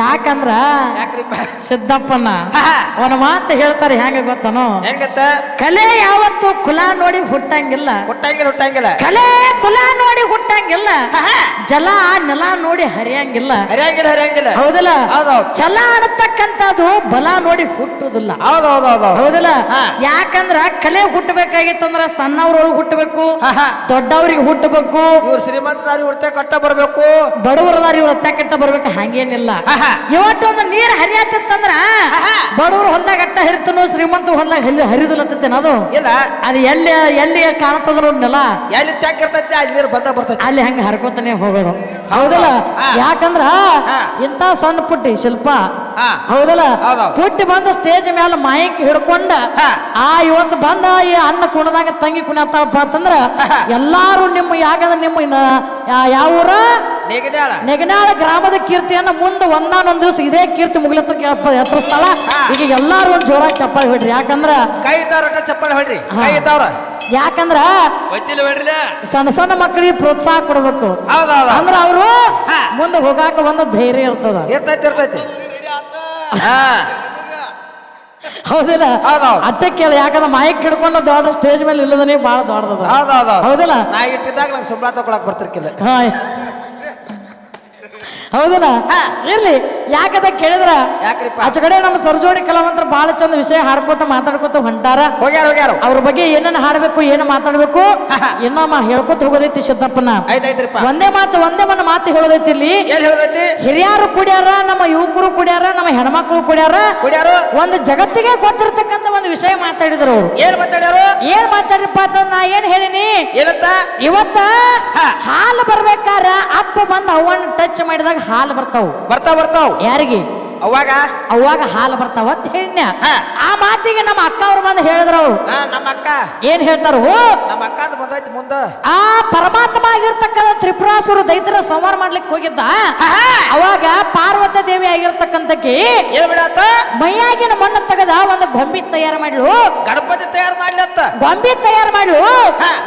ಯಾಕಂದ್ರ ಯಾಕ್ರಿಪ್ಪ ಸಿದ್ದಪ್ಪನ. ಅವನ ಮಾತು ಹೇಳ್ತಾರೆ ಹೆಂಗ ಗೊತ್ತನೋ? ಹೆಂಗತ್ತ? ಕಲೆ ಯಾವತ್ತು ಕುಲ ನೋಡಿ ಹುಟ್ಟಂಗಿಲ್ಲ. ಹುಟ್ಟಂಗಿಲ್ಲ ಹುಟ್ಟಂಗಿಲ್ಲ. ಕಲೆ ಕುಲ ನೋಡಿ ಹುಟ್ಟಂಗಿಲ್ಲ. ಜಲ ನೆಲ ನೋಡಿ ಹರಿಯಂಗಿಲ್ಲ. ಹರಿಯಂಗಿಲ್ಲ ಹರಿಯಂಗಿಲ್ಲ. ಹೌದಲ್ಲ? ಚಲ ಛಲ ಅನ್ನತಕ್ಕಂಥದ್ದು ಬಲ ನೋಡಿ ಹುಟ್ಟುದಿಲ್ಲ. ಹೌದು ಹೌದು ಹೌದು ಹೌದಲ್ಲ. ಯಾಕಂದ್ರ ಕಲೆ ಹುಟ್ಟಬೇಕಾಗಿತ್ತಂದ್ರ ಸಣ್ಣವ್ರವ್ರಿಗೆ ಹುಟ್ಟಬೇಕು. ದೊಡ್ಡವ್ರಿಗೆ ಹುಟ್ಟಬೇಕು. ಶ್ರೀಮಂತ ಕಟ್ಟ ಬರ್ಬೇಕು. ಬಡವರ ದಾರಿ ಹತ್ತ ಕಟ್ಟ ಬರ್ಬೇಕು ಹಂಗೇನಿಲ್ಲ. ಇವತ್ತೊಂದು ನೀರ್ ಹರಿಯತ್ತಂದ್ರ. ಬಡವರು ಹೊಲ್ದಾಗ ಅಟ್ಟ ಹರಿತನು ಶ್ರೀಮಂತ ಹೊಲ್ದಾಗ ಎಲ್ಲಿ ಹರಿದಿಲ್ಲತ್ತೇನ ಅದು ಇಲ್ಲ ಅದು ಎಲ್ಲಿ ಎಲ್ಲಿ ಕಾಣತದ್ರ ನೆಲ ಎಲ್ಲಿ ತ್ಯಾಕಿರ್ತೈತಿ ಅಲ್ಲಿ ನೀರು ಬಂದ ಬರ್ತೈತಿ ಅಲ್ಲಿ ಹಂಗ ಹರ್ಕೋತಾನೆ ಹೋಗೋದು ಹೌದಲ್ಲ. ಯಾಕಂದ್ರ. ಇಂತ ಸಣ್ಣ ಪುಟ್ಟಿ ಶಿಲ್ಪ. ಹೌದಲ್ಲ? ಹೌದೌದು. ಪುಟ್ಟಿ ಬಂದ ಸ್ಟೇಜ್ ಮೇಲೆ ಮೈಕ್ ಹಿಡ್ಕೊಂಡ. ಆ ಇವತ್ತು ಬಂದ ಈ ಅನ್ನ ಕುಣದಾಗ ತಂಗಿ ಕುಣಿಯತ್ತಪ್ಪ ಅಂತಂದ್ರ. ಎಲ್ಲಾರು ನಿಮ್ಮ ಯಾಕಂದ್ರೆ ನಿಮ್ಮ ಯಾವ ಊರ ನೆಗನಾಳ ಗ್ರಾಮದ ಕೀರ್ತಿಯನ್ನ ಮುಂದೆ ಒಂದಾನೊಂದ್ ದಿವಸ ಇದೇ ಕೀರ್ತಿ ಮುಗಿಲತ್ತ ಎತ್ತರಿಸ್ತಾಳ ಹಾ. ಈಗ ಎಲ್ಲಾರು ಒಂದ್ ಜೋರಾಗಿ ಚಪ್ಪಾಳಿ ಹೊಡ್ರಿ. ಯಾಕಂದ್ರ ಕೈ ಚಪ್ಪಾಳೆ ಹೊಡ್ರಿ. ಯಾಕಂದ್ರ ಸಣ್ಣ ಸಣ್ಣ ಮಕ್ಕಳಿಗೆ ಪ್ರೋತ್ಸಾಹ ಕೊಡ್ಬೇಕು. ಅಂದ್ರ ಅವರು. ಮುಂದೆ ಹೋಗಾಕ ಒಂದು ಧೈರ್ಯ ಇರ್ತದ. ಇರ್ತೈತಿ ಇರ್ತೈತಿ. ಹೌದಿಲ್ಲ? ಅಟ್ಟೆ ಕೇಳ ಯಾಕಂದ್ರೆ ಮೈಕ್ ಹಿಡ್ಕೊಂಡು ದೊಡ್ಡ ಸ್ಟೇಜ್ ಮೇಲೆ ಇಲ್ಲದನೇ ಬಹಳ ದೊಡ್ಡದ. ಹೌದಿಲ್ಲ? ನಾ ಇಟ್ಟಿದ್ದಾಗ ನಂಗೆ ಸಂಬಳ ತಗೊಳಕ್ ಬರ್ತಿರ್ಕಿಲ್ಲ. ಹೌದಿಲ್ಲ. ಇರ್ಲಿ. ಯಾಕಂತ ಕೇಳಿದ್ರ? ಯಾಕ್ರಿ ಆಚೆ ಕಡೆ ನಮ್ಮ ಸರ್ಜೋಡಿ ಕಲಾವಂತರ ಬಹಳ ಚಂದ ವಿಷಯ ಹಾಡ್ಕೋತ ಮಾತಾಡ್ಕೋತ ಹೊಂಟಾರ. ಹೋಗ್ಯಾರ ಹೋಗ್ಯಾರ. ಅವ್ರ ಬಗ್ಗೆ ಏನನ್ನ ಹಾಡ್ಬೇಕು ಏನು ಮಾತಾಡ್ಬೇಕು ಇನ್ನೊಮ್ಮ ಹೇಳ್ಕೊತ ಹೋಗೋದೈತಿ ಸಿದ್ದಪ್ಪನ. ಆಯ್ತಾಯ್ತ್ರಿಪ್ಪ. ಒಂದೇ ಮಾತು ಒಂದೇ ಮನ ಮಾತು ಹೇಳೋದೈತಿ ಇಲ್ಲಿ. ಏನ್ ಹೇಳ್ದೈತಿ? ಹಿರಿಯರು ಕುಡಿಯಾರ ನಮ್ಮ ಯುವಕರು ಕುಡಿಯಾರ ನಮ್ಮ ಹೆಣ್ಮಕ್ಳು ಕುಡಿಯಾರ. ಕುಡಿಯಾರ? ಒಂದು ಜಗತ್ತಿಗೆ ಗೊತ್ತಿರತಕ್ಕಂತ ಒಂದು ವಿಷಯ ಮಾತಾಡಿದ್ರು ಅವ್ರು. ಏನ್ ಮಾತಾಡ್ಯಾರ? ಏನ್ ಮಾತಾಡ್ರಿಪ್ಪ ಅಂತ ನಾ ಏನ್ ಹೇಳಿನಿ? ಏನಂತ? ಇವತ್ತ ಹಾಲು ಬರ್ಬೇಕಾರ ಅಪ್ಪ ಬಂದು ಅವನ್ನ ಟಚ್ ಮಾಡಿದಾಗ ಹಾಲು ಬರ್ತಾವ. ಬರ್ತಾವ್ ಬರ್ತಾವ್. ಯಾರಿಗೆ? ಅವಾಗ ಅವಾಗ ಹಾಲು ಬರ್ತಾವ ಅಂತ ಹೇಳಿನ ಆ ಮಾತಿಗೆ ನಮ್ಮ ಅಕ್ಕ ಅವ್ರು ಬಂದು ಹೇಳಿದ್ರ ಅವ್ರು. ನಮ್ಮ ಅಕ್ಕ. ಏನ್ ಹೇಳ್ತಾರ? ನಮ್ಮ ಅಕ್ಕ ಅಂತ ಬಂದೈತಿ ಮುಂದ. ಆ ಪರಮಾತ್ಮ ಆಗಿರ್ತಕ್ಕಂಥ ತ್ರಿಪುರಾಸುರ ದೈತ್ಯರ ಸಂಹಾರ ಮಾಡ್ಲಿಕ್ಕೆ ಹೋಗಿದ್ದ. ಅವಾಗ ಪಾರ್ವತ ದೇವಿ ಆಗಿರ್ತಕ್ಕಂಥಕ್ಕೆ ಏನ್ ಬಿಡತ್ತ ಮೈಯಾಗಿನ ಮಣ್ಣು ತೆಗೆದ ಒಂದು ಗೊಂಬಿ ತಯಾರು ಮಾಡ್ಲು. ಗಣಪತಿ ತಯಾರು ಮಾಡ್ಲತ್ತ ಗೊಂಬಿ ತಯಾರು ಮಾಡ್ಲು.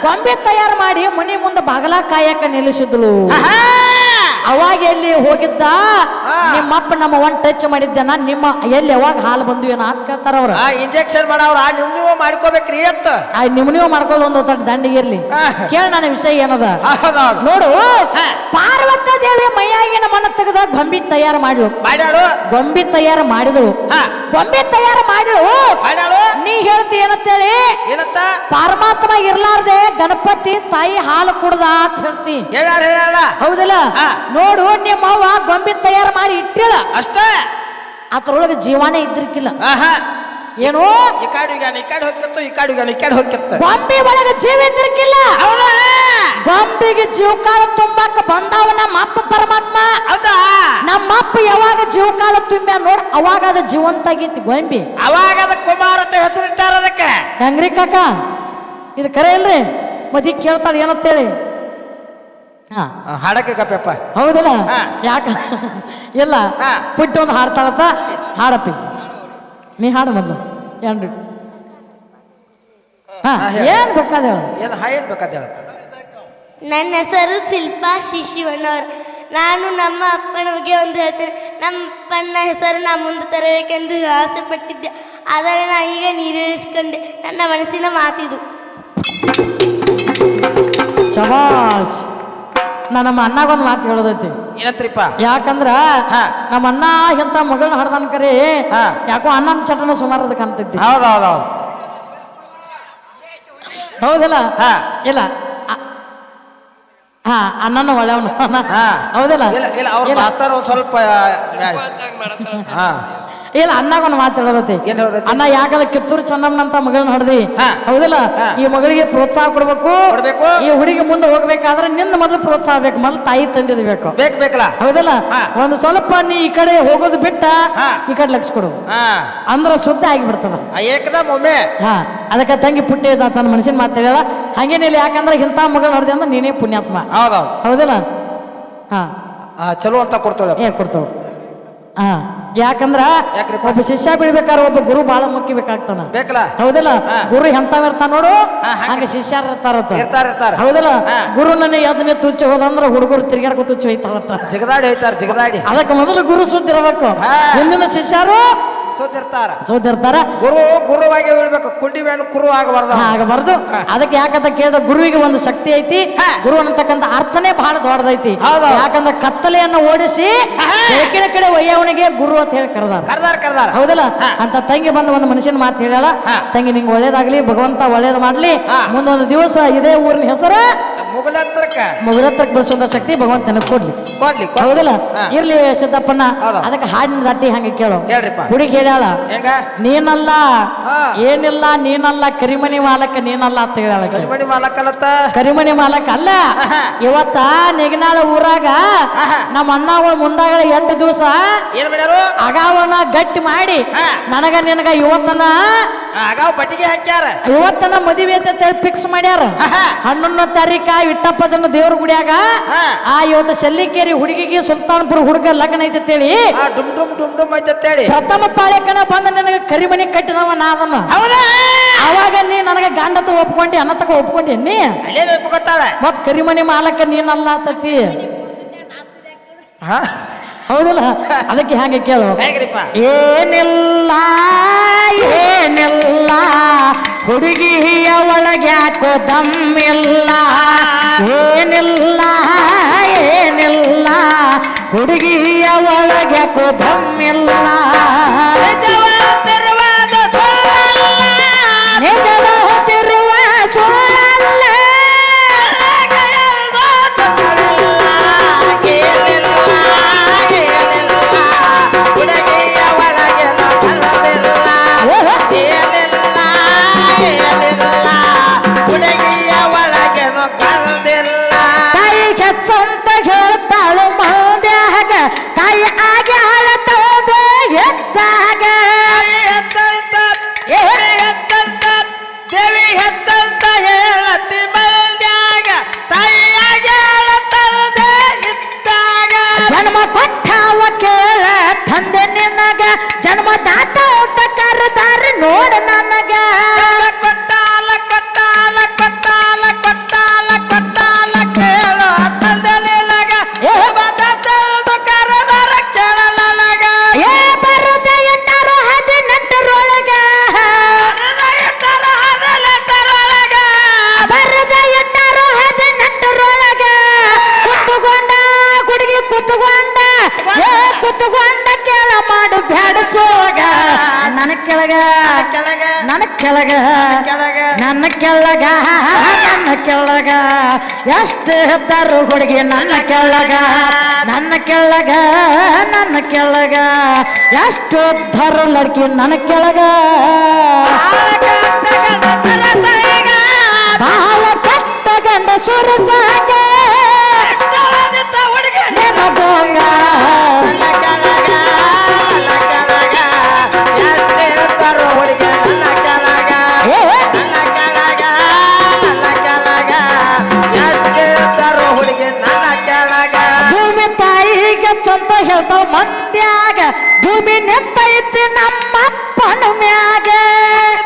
ಗೊಂಬೆ ತಯಾರು ಮಾಡಿ ಮನಿ ಮುಂದೆ ಬಾಗಲ ಕಾಯಕ ನಿಲ್ಲಿಸಿದ್ಳು ಆಹಾ! ಅವಾಗ ಎಲ್ಲಿ ಹೋಗಿದ್ದ. ನಿಮ್ಮಪ್ಪ ನಮ್ಮ ಒನ್ ಟಚ್ ಮಾಡಿದ್ದೇನ ನಿಮ್ಮ ಎಲ್ಲಿ ಯಾವಾಗ ಹಾಲು ಬಂದು ಏನ ಅಂತ ಕೇಳ್ತಾರ ಅವ್ರ. ಇಂಜೆಕ್ಷನ್ ಮಾಡವ್ರ. ನಿಮ್ ನೀವು ಮಾಡ್ಕೋಬೇಕ್ರಿ ಅಂತ ಆ ನಿಮ್ ನೀವು ಮಾಡ್ಕೊಳ್ಳೋ ಒಂದು ದೊಡ್ಡ ದಂಡಿಗೆ ಇರ್ಲಿ. ಕೇಳ ನನ್ನ ವಿಷಯ ಏನದ? ನೋಡು. ಪಾರ್ವತ ದೇವಿ ಮೈಯಾಗಿನ ಮನ ತೆಗೆದ ಗೊಂಬಿ ತಯಾರು ಮಾಡಿದ್ರು ಮಾಡ್ಯಾಳು ಗೊಂಬಿ ತಯಾರು ಮಾಡಿದ್ರು. ಗೊಂಬಿ ತಯಾರು ಮಾಡಿದ್ರು ಮಾಡ್ಯಾಳು ನೀ ಹೇಳ್ತಿ ಏನಂತೇಳಿ? ಏನಂತ? ಪರಮಾತ್ಮ ಇರ್ಲಾರ್ದೆ ಗಣಪತಿ ತಾಯಿ ಹಾಲು ಕುಡ್ದ ಅಂತ ಹೇಳ್ತಿ. ಹೇಳ್ಯಾರ ಹೌದಿಲ್ಲ? ನೋಡು ನಿಮ್ಮ ಅವ್ವ ಗೊಂಬೆ ತಯಾರು ಮಾಡಿ ಇಟ್ಟಿಲ್ಲ. ಅಷ್ಟೇ? ಅದ್ರೊಳಗೆ ಜೀವನೇ ಇದ್ದಿರ್ಕಿಲ್ಲ. ಆಹಾ. ಏನು? ಈ ಕಾಡು ಈಗ ಈ ಕಾಡು ಹೋಗ್ತಿತ್ತು ಈ ಕಾಡು ಈಗ ಈ ಕಾಡು ಹೋಗ್ತಿತ್ತು ಗೊಂಬಿ ಒಳಗೆ ಜೀವ ಇದ್ದಿರ್ಕಿಲ್ಲ. ಗೊಂಬಿಗೆ ಜೀವಕಾಲ ತುಂಬಾಕ ಬಂದವ ನಮ್ಮ ಅಪ್ಪ ಪರಮಾತ್ಮ. ಹೌದಾ? ನಮ್ಮಪ್ಪ ಯಾವಾಗ ಜೀವಕಾಲ ತುಂಬ ನೋಡ್ ಅವಾಗ ಅದ ಜೀವಂತ ಆಗೈತಿ ಗೊಂಬಿ. ಅವಾಗ ಅದ ಕುಮಾರ ಅಂತ ಹೆಸರಿಟ್ಟಾರ ಅದಕ್ಕೆ? ಹೆಂಗ್ರಿ ಕಾಕ? ಇದು ಕರೆ ಇಲ್ರಿ? ಮದಿ ಕೇಳ್ತಾಳೆ ಏನಂತೇಳಿ? ಹಾ. ಹಾಡಕ್ಕೆ ಕಪ್ಪಪ್ಪ ಹೌದಲ್ಲ? ಹಾ. ಯಾಕ? ಇಲ್ಲ. ಹಾ. ಪುಟ್ಟಿ ಒಂದು ಹಾಡ್ತಾಳತ್ತ ಹಾಡಪ್ಪಿ. ನೀ ಹಾಡು ಮೊದಲು. ಏನ್ರಿ? ಹಾ ಹಾ, ಹೇಳು. ಏನ್ ಬೇಕಾದ ಹೇಳು? ಏನು ಬೇಕಾದ ನನ್ನ ಹೆಸರು ಶಿಲ್ಪಾ ಶಿಶಿವಣ್ಣವ್ರು ನಾನು ನಮ್ಮ ಅಪ್ಪನಿಗೆ ಒಂದು ಹೇಳ್ತೇನೆ. ನಮ್ಮ ಅಪ್ಪನ ಹೆಸರು ನಾ ಮುಂದೆ ತರಬೇಕೆಂದು ಆಸೆ ಪಟ್ಟಿದ್ದೆ ಆದರೆ ನಾ ಈಗ ನೀರೇರಿಸಿಕೊಂಡೆ ನನ್ನ ಮನಸ್ಸಿನ ಮಾತಿದು. ಶಬಾಷ್ ನಾ ನಮ್ಮ ಅಣ್ಣಗೊಂದು ಮಾತು ಹೇಳೋದೈತಿ. ಏನತ್ರಿಪ್ಪ? ಯಾಕಂದ್ರ ಹಾ. ನಮ್ಮ ಅಣ್ಣ ಎಂತ ಮಗಳನ್ನ ಹಡ್ದನ್ ಕರೆ ಹಾ. ಯಾಕೋ ಅಣ್ಣನ ಚಟನ ಸುಮಾರು ಅದಕ್ಕೆ ಹೌದು ಹೌದು ಹೌದಲ್ಲ? ಹಾ. ಇಲ್ಲ. ಹಾ ಅಣ್ಣನ ಒಳ್ಳೆಯವನು ಹಾ. ಹೌದಲ್ಲ? ಇಲ್ಲ ಅವ್ರ ಸ್ವಲ್ಪ ಹಾ. ಇಲ್ಲ ಅಣ್ಣಗ ಒಂದು ಮಾತು ಹೇಳೋದೈತಿ. ಅಣ್ಣ ಯಾಕಂದ್ರೆ ಕಿತ್ತೂರು ಚೆನ್ನಮ್ಮನಂತ ಮಗಳನ್ನ ಹಡ್ದಿ. ಹೌದಲ್ಲ? ಈ ಮಗಳಿಗೆ ಪ್ರೋತ್ಸಾಹ ಕೊಡ್ಬೇಕು. ಕೊಡ್ಬೇಕು. ಈ ಹುಡುಗಿ ಮುಂದೆ ಹೋಗ್ಬೇಕಾದ್ರೆ ನಿನ್ನ ಮೊದಲು ಪ್ರೋತ್ಸಾಹ ಬೇಕು. ಮೊದಲು ತಾಯಿ ತಂದಿದ್ ಬೇಕು. ಬೇಕ್ ಬೇಕಲ್ಲ? ಹೌದಲ್ಲ. ಒಂದು ಸ್ವಲ್ಪ ನೀ ಈ ಕಡೆ ಹೋಗೋದು ಬಿಟ್ಟ. ಈ ಕಡೆ ಲಕ್ಷ ಕೊಡು. ಅಂದ್ರ ಸುದ್ದಿ ಆಗಿಬಿಡ್ತದ. ಆ ಏಕದಮ್ ಒಮ್ಮೆ. ಹಾ. ಅದಕ್ಕೆ ತಂಗಿ ಪುಣ್ಯ ಇದ್ದ ತನ್ನ ಮನಸ್ಸಿನ ಮಾತು ಹಂಗೇನಿಲ್ಲ ಯಾಕಂದ್ರೆ ಇಂಥ ಮಗ ನೋಡಿದೆ ಅಂದ್ರೆ ನೀನೇ ಪುಣ್ಯಾತ್ಮ. ಹೌದೌದು. ಹೌದಿಲ್ಲ? ಹಾ. ಚಲೋ ಅಂತ ಕೊಡ್ತೇವೆ. ಏ ಕೊಡ್ತಾವ. ಹಾ. ಯಾಕಂದ್ರ? ಒಬ್ಬ ಶಿಷ್ಯ ಬೀಳ್ಬೇಕಾದ್ರೆ ಒಬ್ಬ ಗುರು ಬಹಳ ಮುಖ್ಯ ಬೇಕಾಗ್ತಾನ. ಬೇಕಲ್ಲ? ಹೌದಲ್ಲ? ಗುರು ಎಂತಾವ್ ಇರ್ತಾನ ನೋಡು? ಹಂಗೆ. ಶಿಷ್ಯರ ಇರ್ತಾರೆ ಹೌದಲ್ಲ. ಗುರು ನನ್ನ ಯಾವ್ದನ್ನ ತುಚ್ಚ ಹೋದಂದ್ರ ಹುಡುಗರು ತಿರ್ಗಾಡ್ಕೊ ತುಚ್ಚ ಹೋಯ್ತಾವತ್ತ ಜಿಗದಾಡಿ ಹೋಯ್ತಾರ ಜಿಗದಾಡಿ. ಅದಕ್ಕೆ ಮೊದಲು ಗುರು ಸುದ್ದಿ ಇರಬೇಕು. ಹಿಂದಿನ ಶಿಷ್ಯರು ಸೋತಿರ್ತಾರ. ಸೋತಿರ್ತಾರ. ಗುರು ಗುರುವಾಗಿ ಉಳ್ಬೇಕು. ಕುಂಡಿ ಮೇಲೆ ಕುರು ಆಗಬಾರ್ದ. ಆಗಬಾರ್ದು. ಅದಕ್ಕೆ ಯಾಕಂತ ಕೇಳಿದ ಗುರುವಿಗೆ ಒಂದು ಶಕ್ತಿ ಐತಿ. ಗುರು ಅನ್ನತಕ್ಕಂಥ ಅರ್ಥನೇ ಬಹಳ ದೊಡ್ಡದೈತಿ. ಹೌದು. ಯಾಕಂದ್ರೆ ಕತ್ತಲೆಯನ್ನು ಓಡಿಸಿ. ಬೆಳಕಿನ ಕಡೆ ಒಯ್ಯವನಿಗೆ ಗುರು ಅಂತ ಹೇಳಿ ಕರೆದಾರ. ಕರ್ದಾರ ಕರ್ದಾರ. ಹೌದಲ್ಲ? ಅಂತ ತಂಗಿ ಬಂದು ಒಂದು ಮನುಷ್ಯನ ಮಾತು ಹೇಳಲ್ಲ ತಂಗಿ ನಿಂಗೆ ಒಳ್ಳೇದಾಗ್ಲಿ ಭಗವಂತ ಒಳ್ಳೇದು ಮಾಡ್ಲಿ. ಮುಂದೊಂದು ದಿವಸ ಇದೇ ಊರಿನ ಹೆಸರು ಮುಗಲತ್ರಕ್ಕ ಮುಗಲತ್ರಕ್ಕೆ ಬಳಸುವಂತ ಶಕ್ತಿ ಭಗವಂತನ ಕೊಡ್ಲಿ. ಕೊಡ್ಲಿ ಕೊಡ್ಲಿ. ಹೌದಲ್ಲ? ಇರ್ಲಿ ಸಿದ್ದಪ್ಪನ. ಅದಕ್ಕೆ ಹಾಡಿನ ದಟ್ಟಿ ಹಂಗೆ ಕೇಳು. ಹೇಳ್ರಿಪ್ಪ. ಹುಡುಗಿ ಹೇಳ್ಯಾಳ ಹೆಂಗ? ನೀನಲ್ಲ ಏನಿಲ್ಲ ನೀನಲ್ಲ ಕರಿಮಣಿ ಮಾಲಕ ನೀನಲ್ಲ ಅಂತ ಹೇಳ ಕರಿಮಣಿ ಮಾಲಕ ಅಲ್ಲತ್ತ ಕರಿಮಣಿ ಮಾಲಕ ಅಲ್ಲ. ಇವತ್ತ ನೆಗನಾಳ ಊರಾಗ. ನಮ್ಮ ಅಣ್ಣ ಮುಂದಾಗ ಎಂಟು ದಿವಸ ಏನ್ ಮಾಡ್ಯಾರು? ಅಗಾವನ ಗಟ್ಟಿ ಮಾಡಿ. ನನಗ ನಿನಗ ಇವತ್ತನ ಅಗಾವ್ ಬಟ್ಟಿಗೆ ಹಾಕ್ಯಾರ. ಇವತ್ತನ ಮದುವೆ ಅಂತ ಫಿಕ್ಸ್ ಮಾಡ್ಯಾರ. ಹನ್ನೊಂದನೇ ತಾರೀಕ ಇಟ್ಟಪ್ಪ ಜನ ದೇವ್ರ ಗುಡಿಯಾಗ ಆ ಇವತ್ತು ಶಲ್ಲಿಕೇರಿ ಹುಡುಗಿಗೆ ಸುಲ್ತಾನ್ಪುರ ಹುಡುಗ ಲಗ್ನ ಐತೆ ಅಂತೇಳಿ. ಆ ಡುಮ್ ಡುಮ್ ಡುಮ್ ಡುಮ್ ಐತೇಳಿ ಪ್ರಥಮ ಪಾಳ್ಯಕ್ಕನ ಬಂದ ನನಗೆ ಕರಿಮನಿ ಕಟ್ಟಿದವ ನಾದನ್ನ ಹೌದಾ? ಅವಾಗ ನೀ ನನಗೆ ಗಂಡತ ಒಪ್ಕೊಂಡಿ ಅನ್ನತಕ ಒಪ್ಕೊಂಡಿ ನೀ ನೆನಪುಗೊತ್ತಾಳ ಮತ್ ಕರಿಮನಿ ಮಾಲಕ ನೀನಲ್ಲ ತತ್ತಿ ಹೌದಲ್ಲ? ಅದಕ್ಕೆ ಹ್ಯಾಂಗೆ ಕೇಳು? ಏನಿಲ್ಲ ಏನಿಲ್ಲ ಹುಡುಗಿಯ ಒಳಗ್ಯಾಕೋ ದಮ್ಮಿಲ್ಲ. ಏನಿಲ್ಲ ಏನಿಲ್ಲ. ಹುಡುಗಿಯ ಒಳಗ್ಯಾಕೋ ದಮ್ಮಿಲ್ಲ. ಕೆಳಗ ಕೆಳಗ. ನನ್ನ ಕೆಳಗ ನನ್ನ ಕೆಳಗ. ಎಷ್ಟು ಹೆದ್ದಾರು ಹುಡುಗಿ ನನ್ನ ಕೆಳಗ. ನನ್ನ ಕೆಳಗ ನನ್ನ ಕೆಳಗ. ಎಷ್ಟು ಧರು ಲಡ್ಕಿ ನನ್ನ ಕೆಳಗ. ಬಾಳ ಕಟ್ಟ ಗಂಡ ಸುರಸಾಗ ನೆನಪೋಗ ಏ ಚಂದ ಹೇಳ್ತಾವ ಮಂದ್ಯಾಗ ಭೂಮಿ ನಿಂತೈತಿ ನಮ್ಮಪ್ಪನ ಮ್ಯಾಗ.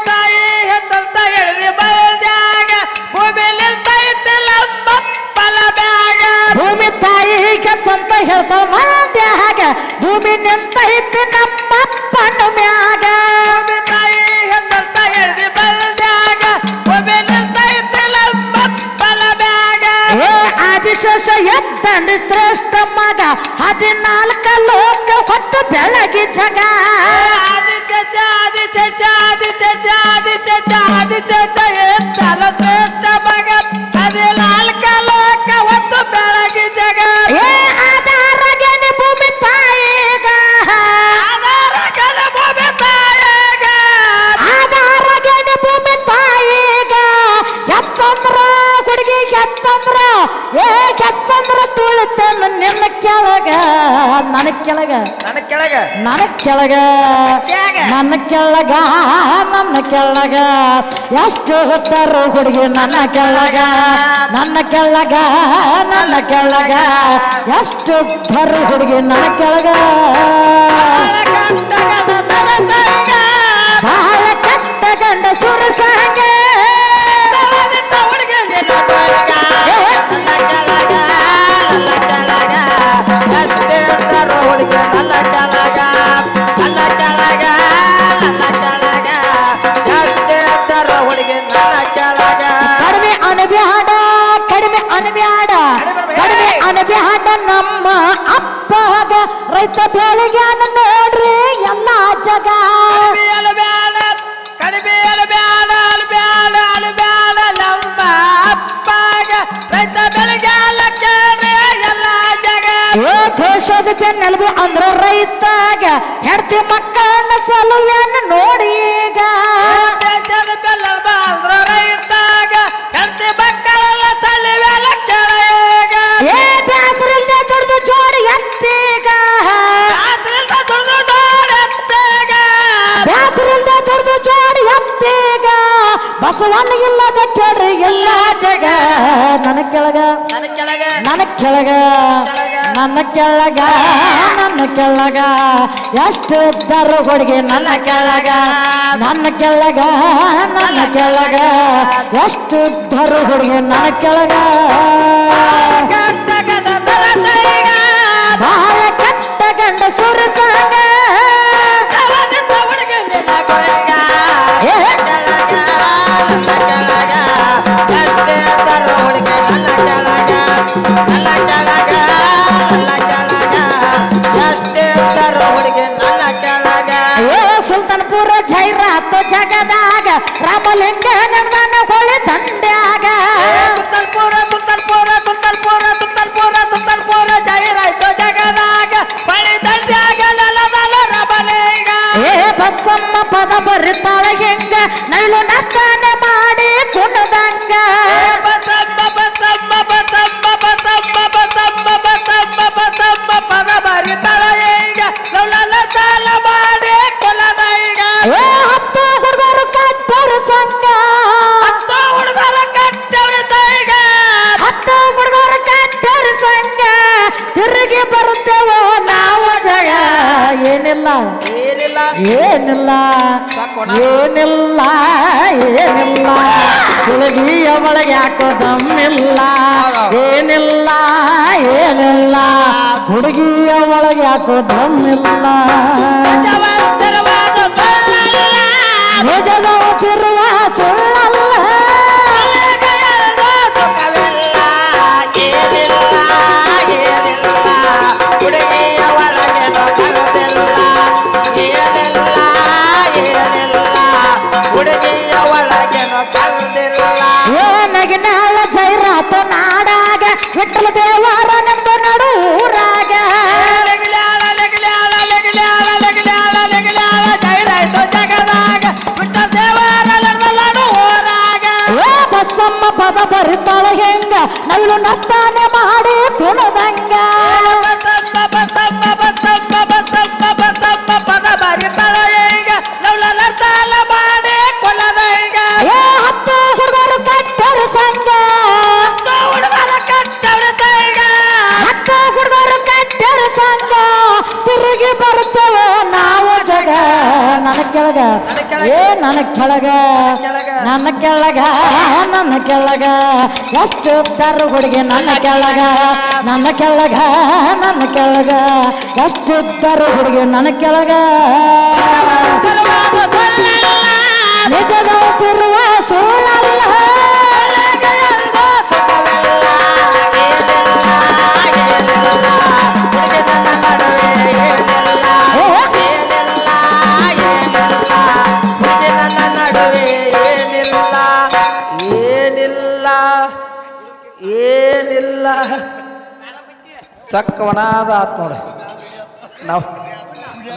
ತಾಯಿ ಹೆಚ್ಚಂತ ಹೇಳಿದಿ ಬಯಲ್ದಾಗ ಭೂಮಿ ನಿಲ್ತೈತಿ ನಮ್ಮಪ್ಪನ ಬ್ಯಾಗ ಭೂಮಿ ತಾಯಿಗೆ ಹೆಚ್ಚಂತ ಹೇಳ್ತಾವ ಮಂದ್ಯಾಗ ಭೂಮಿ ನಿಂತೈತಿ ನಮ್ಮಪ್ಪನ ಮ್ಯಾಗ. ತಾಯಿ ಹೆಚ್ಚಂತ ಹೇಳಿದಿ ಬಯಲ್ದಾಗ ಭೂಮಿ ನಿಲ್ತೈತಿ ನಮ್ಮಪ್ಪನ ಬ್ಯಾಗ ಆದಿಶೇಷ ಎದ್ದಂಡಿ ಶ್ರೇಷ್ಠ ಮಗ. ಹದಿನಾಲ್ಕ ಲೋಕ ಹೊತ್ತು ಬೆಳಗಿ ಜಗ. ಆದಿಶೇಷ ಆದಿಶೇಷ ಆದಿಶೇಷ ಆದಿಶೇಷ ಆದಿಶೇಷ ಎತ್ತಲ ಶ್ರೇಷ್ಠ ಮಗ. ಹದಿನಾಲ್ಕ ಲೋಕ ಹೊತ್ತು ಬೆಳಗಿ ಜಗ. ಏ ನಿನ್ನ ಕೆಳಗ ನನ್ನ ಕೆಳಗ. ನನ್ನ ಕೆಳಗ. ನನ್ನ ಕೆಳಗ. ನನ್ನ ಕೆಳಗ ನನ್ನ ಕೆಳಗ. ಎಷ್ಟು ಹೊತ್ತರು ಹುಡುಗಿ ನನ್ನ ಕೆಳಗ ನನ್ನ ಕೆಳಗ ನನ್ನ ಕೆಳಗ. ಎಷ್ಟು ಹೊತ್ತರು ಹುಡುಗಿ ನನ್ನ ಕೆಳಗ. ಬೆಳಗಾಲ ಕೇಳ್ರಿ ಎಲ್ಲ ಜಗ. ದೇಶದ ಬೆನ್ನೆಲುಬು ಅಂದ್ರ ರೈತಾಗ ಹೆಂಡತಿ ಮಕ್ಕಳನ್ನ ಸಲುವೆಯನ್ನು ನೋಡಿ ಈಗ. ದೇಶದ ಬೆಲ್ಲ ಬಾಂದ್ರ ಕೆಳಗ ನನ್ನ ಕೆಳಗೆ ನನ್ನ ಕೆಳಗ ನನ್ನ ಕೆಳಗ ನನ್ನ ಕೆಳಗ ಎಷ್ಟು ಇದ್ದರು ಹುಡುಗಿ ನನ್ನ ಕೆಳಗ ನನ್ನ ಕೆಳಗ ನನ್ನ ಕೆಳಗ ಎಷ್ಟು ಇದ್ದರು ಹುಡುಗಿ ನನ್ನ ಕೆಳಗ ರಾಮಲಿಂಗ ನಡೆದಾನ ಹೊಳೆ ದಂಡ್ಯಾಗ ಏನಿಲ್ಲ ಏನಿಲ್ಲ. ಹುಡುಗಿಯ ಒಳಗೆ ಯಾಕೋ ದಮ್ಮಿಲ್ಲ. ಏನಿಲ್ಲ ಏನಿಲ್ಲ. ಹುಡುಗಿಯ ಒಳಗೆ ಯಾಕೋ ದಮ್ಮಿಲ್ಲ. ನಿಜದ ತಿರುವ ಸುಳ್ಳಲ್ಲ ಏ ನನ್ನ ಕೆಳಗ ನನ್ನ ಕೆಳಗ. ನನ್ನ ಕೆಳಗ ಎಷ್ಟು ತರ ಹುಡುಗಿ ನನ್ನ ಕೆಳಗ ನನ್ನ ಕೆಳಗ ನನ್ನ ಕೆಳಗ. ಎಷ್ಟು ತರ ಹುಡುಗಿ ನನ್ನ ಕೆಳಗ. ನಿಜದ ಚಕ್ಕವನಾದ ಆತ್ ನೋಡಿ. ನಾವು